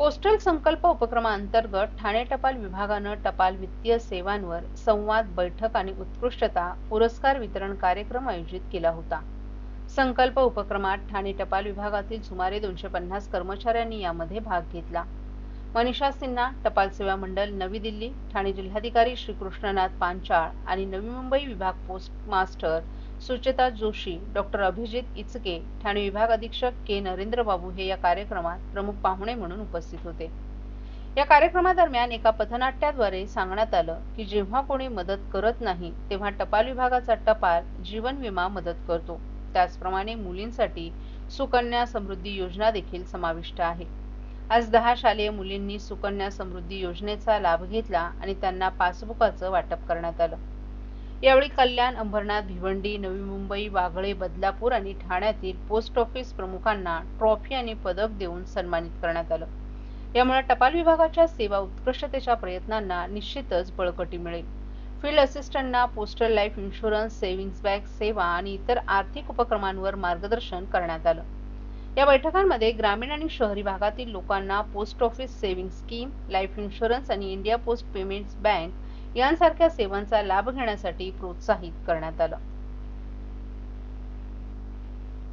Postal संकल्प उपक्रमाअंतर्गत ठाणे टपाल विभागानं टपाल वित्तीय सेवांवर संवाद बैठक आणि उत्कृष्टता पुरस्कार वितरण कार्यक्रम आयोजित केला होता. संकल्प उपक्रमात ठाणे टपाल विभागातील सुमारे दोनशे पन्नास कर्मचाऱ्यांनी यामध्ये भाग घेतला. मनीषा सिन्हा टपाल सेवा मंडळ नवी दिल्ली ठाणे जिल्हाधिकारी श्री कृष्णनाथ पांचाळ आणि नवी मुंबई विभाग post master Sucheta Joshi doctor Abhijit Ichke Thane विभाग अधीक्षक के नरेंद्र बाबू हे या कार्यक्रमात प्रमुख पाहुणे म्हणून उपस्थित होते. या कार्यक्रमादरम्यान एका पथनाट्याद्वारे सांगण्यात आलं की जेव्हा कोणी मदत करत नाही तेव्हा टपाल विभागाचा टपाल जीवन विमा मदत करतो. त्याचप्रमाणे मुलींसाठी सुकन्या समृद्धी योजना देखील समाविष्ट आहे. आज दहा शालेय मुलींनी सुकन्या समृद्धी योजनेचा लाभ घेतला आणि त्यांना पासबुकाचं वाटप करण्यात आलं. यावेळी कल्याण अंबरनाथ भिवंडी नवी मुंबई वागळे बदलापूर आणि ठाण्यातील पोस्ट ऑफिस प्रमुखांना ट्रॉफी आणि पदक देऊन सन्मानित करण्यात आलं. यामुळे टपाल विभागाच्या सेवा उत्कृष्टतेच्या प्रयत्नांना निश्चितच बळकटी मिळेल. Field असिस्टंटना postal life insurance savings bank सेवा आणि इतर आर्थिक उपक्रमांवर मार्गदर्शन करण्यात आलं. या बैठकांमध्ये ग्रामीण आणि शहरी भागातील लोकांना post office saving scheme life insurance आणि इंडिया पोस्ट पेमेंट्स बँक यांसारख्या सेवांचा लाभ घेण्यासाठी प्रोत्साहित करण्यात आलं.